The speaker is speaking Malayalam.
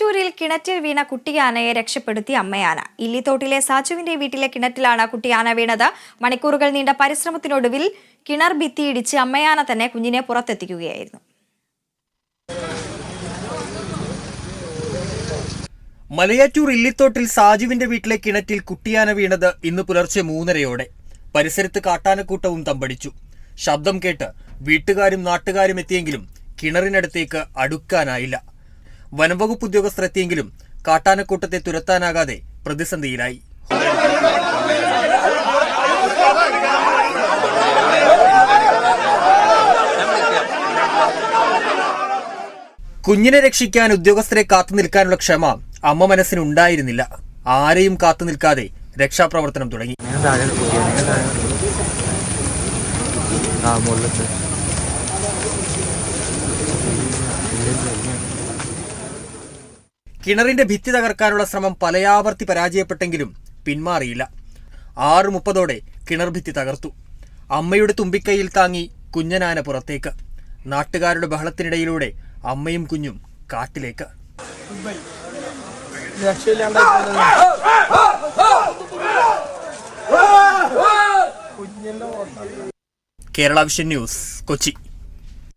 മലയാറ്റൂരിൽ കിണറ്റിൽ വീണ കുട്ടിയാനയെ രക്ഷപ്പെടുത്തി അമ്മയാന. ഇല്ലിത്തോട്ടിലെ സാജുവിന്റെ വീട്ടിലെ കിണറ്റിലാണ് കുട്ടിയാന വീണത്. മണിക്കൂറുകൾ നീണ്ട പരിശ്രമത്തിനൊടുവിൽ കിണർ ഭിത്തിയിടിച്ച് അമ്മയാന തന്നെ കുഞ്ഞിനെ പുറത്തെത്തിക്കുകയായിരുന്നു. മലയാറ്റൂർ ഇല്ലിത്തോട്ടിൽ സാജുവിന്റെ വീട്ടിലെ കിണറ്റിൽ കുട്ടിയാന വീണത് ഇന്ന് പുലർച്ചെ മൂന്നരയോടെ. പരിസരത്ത് കാട്ടാനക്കൂട്ടവും തമ്പടിച്ചു. ശബ്ദം കേട്ട് വീട്ടുകാരും നാട്ടുകാരും എത്തിയെങ്കിലും കിണറിനടുത്തേക്ക് അടുക്കാനായില്ല. വനംവകുപ്പ് ഉദ്യോഗസ്ഥർ എത്തിയെങ്കിലും കാട്ടാനക്കൂട്ടത്തെ തുരത്താനാകാതെ പ്രതിസന്ധിയിലായി. കുഞ്ഞിനെ രക്ഷിക്കാൻ ഉദ്യോഗസ്ഥരെ കാത്തു നിൽക്കാനുള്ള ക്ഷമ അമ്മ മനസ്സിനുണ്ടായിരുന്നില്ല ആരെയും കാത്തു നിൽക്കാതെ രക്ഷാപ്രവർത്തനം തുടങ്ങി. കിണറിന്റെ ഭിത്തി തകർക്കാനുള്ള ശ്രമം പലയാവർത്തി പരാജയപ്പെട്ടെങ്കിലും പിന്മാറിയില്ല. ആറ് മുപ്പതോടെ കിണർ ഭിത്തി തകർത്തു. അമ്മയുടെ തുമ്പിക്കൈയിൽ താങ്ങി കുഞ്ഞനാന പുറത്തേക്ക്. നാട്ടുകാരുടെ ബഹളത്തിനിടയിലൂടെ അമ്മയും കുഞ്ഞും കാട്ടിലേക്ക്. Kerala vision news Kochi.